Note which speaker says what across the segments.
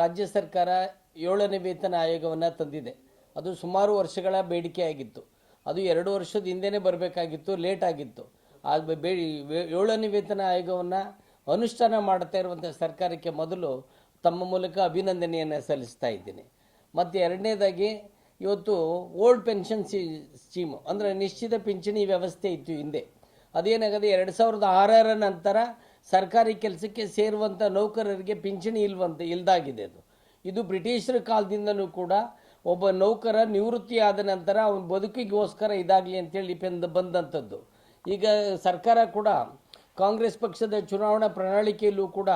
Speaker 1: ರಾಜ್ಯ ಸರ್ಕಾರ ಏಳನೇ ವೇತನ ಆಯೋಗವನ್ನು ತಂದಿದೆ. ಅದು ಸುಮಾರು ವರ್ಷಗಳ ಬೇಡಿಕೆ ಆಗಿತ್ತು. ಅದು ಎರಡು ವರ್ಷದ ಹಿಂದೆನೇ ಬರಬೇಕಾಗಿತ್ತು, ಲೇಟ್ ಆಗಿತ್ತು. ಆ ಬೇ ಏಳನೇ ವೇತನ ಆಯೋಗವನ್ನು ಅನುಷ್ಠಾನ ಮಾಡ್ತಾ ಇರುವಂಥ ಸರ್ಕಾರಕ್ಕೆ ಮೊದಲು ತಮ್ಮ ಮೂಲಕ ಅಭಿನಂದನೆಯನ್ನು ಸಲ್ಲಿಸ್ತಾ ಇದ್ದೀನಿ. ಮತ್ತು ಎರಡನೇದಾಗಿ ಇವತ್ತು ಓಲ್ಡ್ ಪೆನ್ಷನ್ ಸಿ ಸ್ಕೀಮು, ಅಂದರೆ ನಿಶ್ಚಿತ ಪಿಂಚಣಿ ವ್ಯವಸ್ಥೆ ಇತ್ತು ಹಿಂದೆ. ಅದೇನಾಗದೆ ಎರಡು ಸಾವಿರದ ಆರರ ನಂತರ ಸರ್ಕಾರಿ ಕೆಲಸಕ್ಕೆ ಸೇರುವಂಥ ನೌಕರರಿಗೆ ಪಿಂಚಣಿ ಇಲ್ವಂತ, ಇಲ್ದಾಗಿದೆ ಅದು. ಇದು ಬ್ರಿಟಿಷರ ಕಾಲದಿಂದನೂ ಕೂಡ ಒಬ್ಬ ನೌಕರ ನಿವೃತ್ತಿ ಆದ ನಂತರ ಅವನ ಬದುಕಿಗೋಸ್ಕರ ಇದಾಗಲಿ ಅಂತೇಳಿ ಪೆಂದು ಬಂದಂಥದ್ದು. ಈಗ ಸರ್ಕಾರ ಕೂಡ, ಕಾಂಗ್ರೆಸ್ ಪಕ್ಷದ ಚುನಾವಣಾ ಪ್ರಣಾಳಿಕೆಯಲ್ಲೂ ಕೂಡ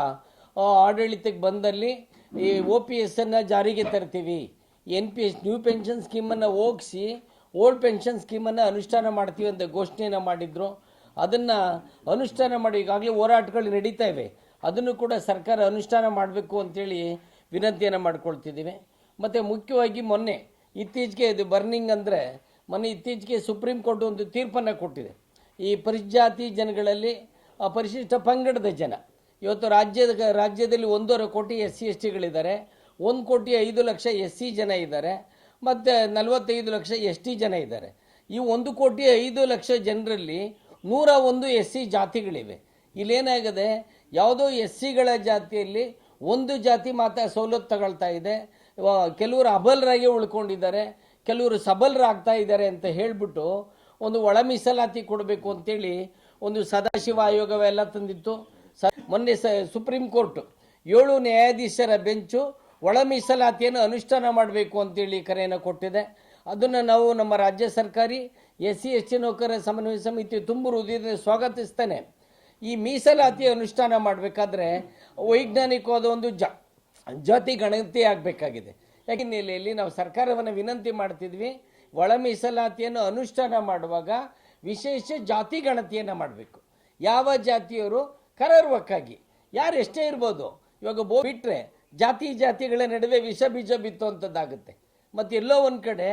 Speaker 1: ಆಡಳಿತಕ್ಕೆ ಬಂದಲ್ಲಿ ಈ ಒ ಪಿ ಎಸ್ಸನ್ನು ಜಾರಿಗೆ ತರ್ತೀವಿ. N P S new pension ಸ್ಕೀಮನ್ನು ಹೋಗಿಸಿ, ಓಲ್ಡ್ ಪೆನ್ಷನ್ ಸ್ಕೀಮನ್ನು ಅನುಷ್ಠಾನ ಮಾಡ್ತೀವಿ ಅಂತ ಘೋಷಣೆಯನ್ನು ಮಾಡಿದ್ರು. ಅದನ್ನು ಅನುಷ್ಠಾನ ಮಾಡಿ, ಈಗಾಗಲೇ ಹೋರಾಟಗಳು ನಡೀತಾ ಇವೆ. ಅದನ್ನು ಕೂಡ ಸರ್ಕಾರ ಅನುಷ್ಠಾನ ಮಾಡಬೇಕು ಅಂತೇಳಿ ವಿನಂತಿಯನ್ನು ಮಾಡ್ಕೊಳ್ತಿದ್ದೀವಿ. ಮತ್ತು ಮುಖ್ಯವಾಗಿ ಮೊನ್ನೆ ಇತ್ತೀಚೆಗೆ ಇದು ಬರ್ನಿಂಗ್ ಅಂದರೆ, ಮೊನ್ನೆ ಇತ್ತೀಚೆಗೆ ಸುಪ್ರೀಂ ಕೋರ್ಟ್ ಒಂದು ತೀರ್ಪನ್ನು ಕೊಟ್ಟಿದೆ. ಈ ಪರಿಜಾತಿ ಜನಗಳಲ್ಲಿ ಪರಿಶಿಷ್ಟ ಪಂಗಡದ ಜನ. ಇವತ್ತು ರಾಜ್ಯದ, ರಾಜ್ಯದಲ್ಲಿ ಒಂದೂವರೆ ಕೋಟಿ ಎಸ್ ಸಿ ಎಸ್ ಟಿಗಳಿದ್ದಾರೆ ಒಂದು ಕೋಟಿ ಐದು ಲಕ್ಷ ಎಸ್ ಸಿ ಜನ ಇದ್ದಾರೆ. ಮತ್ತು ನಲವತ್ತೈದು ಲಕ್ಷ ಎಸ್ ಟಿ ಜನ ಇದ್ದಾರೆ. ಈ ಒಂದು ಕೋಟಿ ಐದು ಲಕ್ಷ ಜನರಲ್ಲಿ ನೂರ ಒಂದು ಎಸ್ ಸಿ ಜಾತಿಗಳಿವೆ. ಇಲ್ಲೇನಾಗಿದೆ ಯಾವುದೋ ಎಸ್ ಸಿಗಳ ಜಾತಿಯಲ್ಲಿ ಒಂದು ಜಾತಿ ಮಾತ್ರ ಸವಲತ್ತು ತಗೊಳ್ತಾ ಇದೆ. ಕೆಲವರು ಅಬಲರಾಗಿ ಉಳ್ಕೊಂಡಿದ್ದಾರೆ, ಕೆಲವರು ಸಬಲರಾಗ್ತಾ ಇದ್ದಾರೆ ಅಂತ ಹೇಳಿಬಿಟ್ಟು ಒಂದು ಒಳ ಮೀಸಲಾತಿ ಕೊಡಬೇಕು ಅಂತೇಳಿ ಒಂದು ಸದಾಶಿವ ಆಯೋಗವೆಲ್ಲ ತಂದಿತ್ತು. ಸ, ಮೊನ್ನೆ ಸ, ಸುಪ್ರೀಂ ಕೋರ್ಟ್ ಏಳು ನ್ಯಾಯಾಧೀಶರ ಬೆಂಚು ಒಳ ಮೀಸಲಾತಿಯನ್ನು ಅನುಷ್ಠಾನ ಮಾಡಬೇಕು ಅಂತೇಳಿ ಕರೆಯನ್ನು ಕೊಟ್ಟಿದೆ. ಅದನ್ನು ನಾವು ನಮ್ಮ ರಾಜ್ಯ ಸರ್ಕಾರಿ ಎಸ್ ಸಿ ಎಸ್ ಟಿ ನೌಕರರ ಸಮನ್ವಯ ಸಮಿತಿ ತುಂಬು ಹೃದಯದಿಂದ ಸ್ವಾಗತಿಸ್ತೇನೆ. ಈ ಮೀಸಲಾತಿ ಅನುಷ್ಠಾನ ಮಾಡಬೇಕಾದ್ರೆ ವೈಜ್ಞಾನಿಕವಾದ ಒಂದು ಜ, ಜಾತಿ ಗಣತಿ ಆಗಬೇಕಾಗಿದೆ. ಹಿನ್ನೆಲೆಯಲ್ಲಿ ನಾವು ಸರ್ಕಾರವನ್ನು ವಿನಂತಿ ಮಾಡ್ತಿದ್ವಿ, ಒಳ ಮೀಸಲಾತಿಯನ್ನು ಅನುಷ್ಠಾನ ಮಾಡುವಾಗ ವಿಶೇಷ ಜಾತಿ ಗಣತಿಯನ್ನು ಮಾಡಬೇಕು. ಯಾವ ಜಾತಿಯವರು ಕರಾರ್ವಕ್ಕಾಗಿ, ಯಾರು ಎಷ್ಟೇ ಇರ್ಬೋದು, ಇವಾಗ ಬೋ ಬಿಟ್ಟರೆ ಜಾತಿ ಜಾತಿಗಳ ನಡುವೆ ವಿಷ ಬೀಜ ಬಿತ್ತುವಂಥದ್ದಾಗುತ್ತೆ ಮತ್ತು ಎಲ್ಲೋ ಒಂದು ಕಡೆ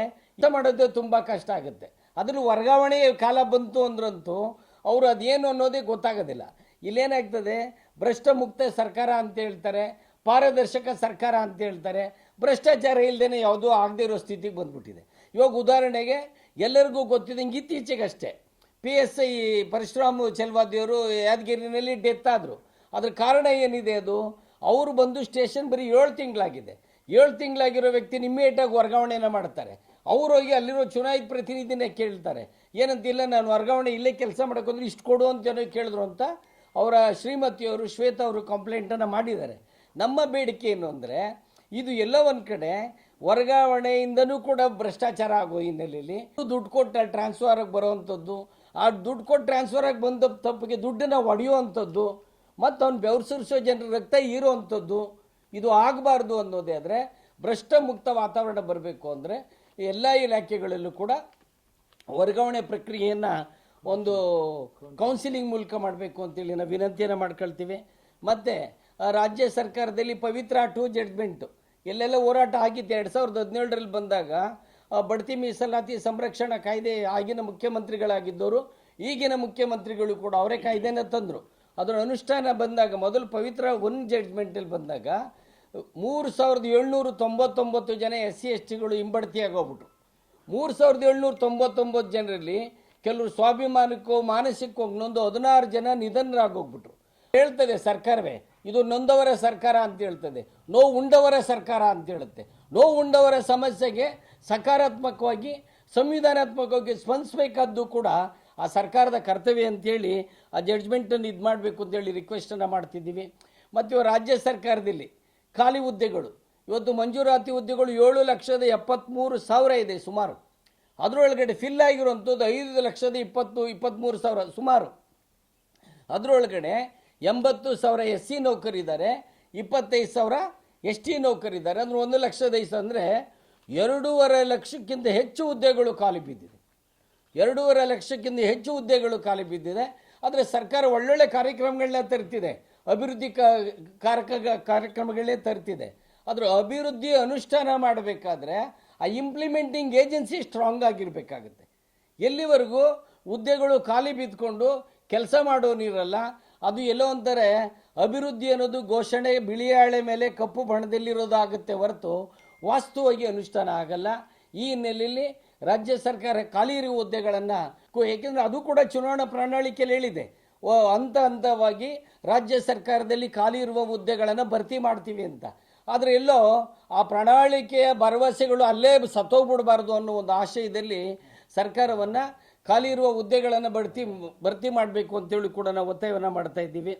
Speaker 1: ಮಾಡೋದು ತುಂಬ ಕಷ್ಟ ಆಗುತ್ತೆ. ಅದನ್ನು ವರ್ಗಾವಣೆ ಕಾಲ ಬಂತು ಅಂದ್ರಂತೂ ಅವರು ಅದೇನು ಅನ್ನೋದೇ ಗೊತ್ತಾಗೋದಿಲ್ಲ. ಇಲ್ಲೇನಾಗ್ತದೆ? ಭ್ರಷ್ಟ ಮುಕ್ತ ಸರ್ಕಾರ ಅಂತ ಹೇಳ್ತಾರೆ, ಪಾರದರ್ಶಕ ಸರ್ಕಾರ ಅಂತ ಹೇಳ್ತಾರೆ, ಭ್ರಷ್ಟಾಚಾರ ಇಲ್ಲದೇ ಯಾವುದೂ ಆಗದೇ ಇರೋ ಸ್ಥಿತಿಗೆ ಬಂದ್ಬಿಟ್ಟಿದೆ. ಇವಾಗ ಉದಾಹರಣೆಗೆ ಎಲ್ಲರಿಗೂ ಗೊತ್ತಿದ್ದಂಗೆ ಇತ್ತೀಚೆಗಷ್ಟೇ ಪಿ ಎಸ್ ಐ ಪರಶುರಾಮ್ ಚೆಲ್ವಾದಿಯವರು ಯಾದಗಿರಿನಲ್ಲಿ ಡೆತ್ ಆದರು. ಅದ್ರ ಕಾರಣ ಏನಿದೆ ಅದು? ಅವರು ಬಂದು ಸ್ಟೇಷನ್ ಬರೀ ಏಳು ತಿಂಗಳಾಗಿದೆ. ಏಳು ತಿಂಗಳಾಗಿರೋ ವ್ಯಕ್ತಿನ ಇಮ್ಮಿಡಿಯೇಟಾಗಿ ವರ್ಗಾವಣೆಯನ್ನು ಮಾಡ್ತಾರೆ. ಅವ್ರು ಹೋಗಿ ಅಲ್ಲಿರೋ ಚುನಾಯಿತ ಪ್ರತಿನಿಧಿನೇ ಕೇಳ್ತಾರೆ, ಏನಂತಿಲ್ಲ, ನಾನು ವರ್ಗಾವಣೆ ಇಲ್ಲೇ ಕೆಲಸ ಮಾಡೋಕ್ಕಂದ್ರೆ ಇಷ್ಟು ಕೊಡು ಅಂತ ಕೇಳಿದ್ರು ಅಂತ ಅವರ ಶ್ರೀಮತಿಯವರು ಶ್ವೇತಾ ಅವರು ಕಂಪ್ಲೇಂಟನ್ನು ಮಾಡಿದ್ದಾರೆ. ನಮ್ಮ ಬೇಡಿಕೆ ಏನು ಅಂದರೆ, ಇದು ಎಲ್ಲ ಒಂದು ಕಡೆ ವರ್ಗಾವಣೆಯಿಂದನೂ ಕೂಡ ಭ್ರಷ್ಟಾಚಾರ ಆಗೋ ಹಿನ್ನೆಲೆಯಲ್ಲಿ ದುಡ್ಡು ಕೊಟ್ಟು ಟ್ರಾನ್ಸ್ಫರ್ ಆಗಿ ಬರೋವಂಥದ್ದು, ಆ ದುಡ್ಡು ಕೊಟ್ಟು ಟ್ರಾನ್ಸ್ಫರ್ ಆಗಿ ಬಂದ ತಪ್ಪಿಗೆ ದುಡ್ಡನ್ನು ಒಡೆಯುವಂಥದ್ದು, ಮತ್ತು ಅವ್ನು ಬೆವರ್ಸರಿಸೋ ಜನರ ರಕ್ತ ಹೀರುವಂಥದ್ದು, ಇದು ಆಗಬಾರ್ದು ಅನ್ನೋದೇ ಆದರೆ ಭ್ರಷ್ಟ ಮುಕ್ತ ವಾತಾವರಣ ಬರಬೇಕು ಅಂದರೆ ಎಲ್ಲ ಇಲಾಖೆಗಳಲ್ಲೂ ಕೂಡ ವರ್ಗಾವಣೆ ಪ್ರಕ್ರಿಯೆಯನ್ನು ಒಂದು ಕೌನ್ಸಿಲಿಂಗ್ ಮೂಲಕ ಮಾಡಬೇಕು ಅಂತೇಳಿ ನಾವು ವಿನಂತಿಯನ್ನು ಮಾಡ್ಕೊಳ್ತೀವಿ. ಮತ್ತು ರಾಜ್ಯ ಸರ್ಕಾರದಲ್ಲಿ ಪವಿತ್ರ ಟು ಜಡ್ಜ್ಮೆಂಟು ಎಲ್ಲೆಲ್ಲ ಹೋರಾಟ ಆಗಿತ್ತು. ಎರಡು ಸಾವಿರದ ಹದಿನೇಳರಲ್ಲಿ ಬಂದಾಗ ಬಡ್ತಿ ಮೀಸಲಾತಿ ಸಂರಕ್ಷಣಾ ಕಾಯ್ದೆ ಆಗಿನ ಮುಖ್ಯಮಂತ್ರಿಗಳಾಗಿದ್ದವರು, ಈಗಿನ ಮುಖ್ಯಮಂತ್ರಿಗಳು ಕೂಡ ಅವರೇ ಕಾಯ್ದೆನ ತಂದರು. ಅದರ ಅನುಷ್ಠಾನ ಬಂದಾಗ, ಮೊದಲು ಪವಿತ್ರ ಒನ್ ಜಡ್ಜ್ಮೆಂಟಲ್ಲಿ ಬಂದಾಗ ಮೂರು ಸಾವಿರದ ಏಳ್ನೂರ ತೊಂಬತ್ತೊಂಬತ್ತು ಜನ ಎಸ್ ಸಿ ಎಸ್ ಟಿಗಳು ಹಿಂಬಡ್ತಿಯಾಗೋಗ್ಬಿಟ್ರು. ಮೂರು ಸಾವಿರದ ಏಳ್ನೂರ ತೊಂಬತ್ತೊಂಬತ್ತು ಜನರಲ್ಲಿ ಕೆಲವರು ಸ್ವಾಭಿಮಾನಕ್ಕೋ ಮಾನಸಿಕೋ ನೊಂದು ಹದಿನಾರು ಜನ ನಿಧನರಾಗೋಗ್ಬಿಟ್ರು. ಹೇಳ್ತದೆ ಸರ್ಕಾರವೇ, ಇದು ನೊಂದವರ ಸರ್ಕಾರ ಅಂತ ಹೇಳ್ತದೆ, ನೋವು ಉಂಡವರ ಸರ್ಕಾರ ಅಂತ ಹೇಳುತ್ತೆ. ನೋವು ಉಂಡವರ ಸಮಸ್ಯೆಗೆ ಸಕಾರಾತ್ಮಕವಾಗಿ, ಸಂವಿಧಾನಾತ್ಮಕವಾಗಿ ಸ್ಪಂದಿಸಬೇಕಾದ್ದು ಕೂಡ ಆ ಸರ್ಕಾರದ ಕರ್ತವ್ಯ ಅಂತೇಳಿ ಆ ಜಡ್ಜ್ಮೆಂಟನ್ನು ಇದು ಮಾಡಬೇಕು ಅಂತೇಳಿ ರಿಕ್ವೆಸ್ಟನ್ನು ಮಾಡ್ತಿದ್ದೀವಿ. ಮತ್ತು ರಾಜ್ಯ ಸರ್ಕಾರದಲ್ಲಿ ಖಾಲಿ ಹುದ್ದೆಗಳು. ಇವತ್ತು ಮಂಜೂರಾತಿ ಹುದ್ದೆಗಳು ಏಳು ಲಕ್ಷದ ಎಪ್ಪತ್ತ್ಮೂರು ಸಾವಿರ ಇದೆ ಸುಮಾರು. ಅದರೊಳಗಡೆ ಫಿಲ್ ಆಗಿರುವಂಥದ್ದು ಐದು ಲಕ್ಷದ ಇಪ್ಪತ್ತು ಇಪ್ಪತ್ತ್ಮೂರು ಸಾವಿರ ಸುಮಾರು. ಅದರೊಳಗಡೆ ಎಂಬತ್ತು ಸಾವಿರ ಎಸ್ ಸಿ ನೌಕರಿದ್ದಾರೆ, ಇಪ್ಪತ್ತೈದು ಸಾವಿರ ಎಸ್ ಟಿ ನೌಕರಿದ್ದಾರೆ. ಅಂದರೆ ಒಂದು ಲಕ್ಷದ ಐದು ಅಂದರೆ ಎರಡೂವರೆ ಲಕ್ಷಕ್ಕಿಂತ ಹೆಚ್ಚು ಹುದ್ದೆಗಳು ಖಾಲಿ ಬಿದ್ದಿದೆ. ಎರಡೂವರೆ ಲಕ್ಷಕ್ಕಿಂತ ಹೆಚ್ಚು ಹುದ್ದೆಗಳು ಖಾಲಿ ಬಿದ್ದಿದೆ. ಆದರೆ ಸರ್ಕಾರ ಒಳ್ಳೊಳ್ಳೆ ಕಾರ್ಯಕ್ರಮಗಳನ್ನ ತರ್ತಿದೆ. ಅಭಿವೃದ್ಧಿ ಕಾರ್ಯಕ ಕಾರ್ಯಕ್ರಮಗಳೇ ತರ್ತಿದೆ. ಅದರ ಅಭಿವೃದ್ಧಿ ಅನುಷ್ಠಾನ ಮಾಡಬೇಕಾದ್ರೆ ಆ ಇಂಪ್ಲಿಮೆಂಟಿಂಗ್ ಏಜೆನ್ಸಿ ಸ್ಟ್ರಾಂಗ್ ಆಗಿರಬೇಕಾಗುತ್ತೆ. ಎಲ್ಲಿವರೆಗೂ ಹುದ್ದೆಗಳು ಖಾಲಿ ಬಿದ್ದುಕೊಂಡು ಕೆಲಸ ಮಾಡೋನಿರಲ್ಲ ಅದು ಎಲ್ಲೋ ಅಂತಾರೆ ಅಭಿವೃದ್ಧಿ ಅನ್ನೋದು ಘೋಷಣೆ ಬಿಳಿಯಾಳೆ ಮೇಲೆ ಕಪ್ಪು ಬಣ್ಣದಲ್ಲಿರೋದಾಗುತ್ತೆ ಹೊರತು ವಾಸ್ತವವಾಗಿ ಅನುಷ್ಠಾನ ಆಗಲ್ಲ. ಈ ಹಿನ್ನೆಲೆಯಲ್ಲಿ ರಾಜ್ಯ ಸರ್ಕಾರ ಖಾಲಿ ಇರುವ ಹುದ್ದೆಗಳನ್ನು ಏಕೆಂದರೆ ಅದು ಕೂಡ ಚುನಾವಣಾ ಪ್ರಣಾಳಿಕೆಯಲ್ಲಿ ಹೇಳಿದೆ. ಹಂತ ಹಂತವಾಗಿ ರಾಜ್ಯ ಸರ್ಕಾರದಲ್ಲಿ ಖಾಲಿ ಇರುವ ಹುದ್ದೆಗಳನ್ನು ಭರ್ತಿ ಮಾಡ್ತೀವಿ ಅಂತ. ಆದರೆ ಎಲ್ಲೋ ಆ ಪ್ರಣಾಳಿಕೆಯ ಭರವಸೆಗಳು ಅಲ್ಲೇ ಸತ್ತೋಗ್ಬಿಡಬಾರ್ದು ಅನ್ನೋ ಒಂದು ಆಶಯದಲ್ಲಿ ಸರ್ಕಾರವನ್ನು ಖಾಲಿ ಇರುವ ಹುದ್ದೆಗಳನ್ನು ಭರ್ತಿ ಭರ್ತಿ ಮಾಡಬೇಕು ಅಂತೇಳಿ ಕೂಡ ನಾವು ಒತ್ತಾಯವನ್ನು ಮಾಡ್ತಾ ಇದ್ದೀವಿ.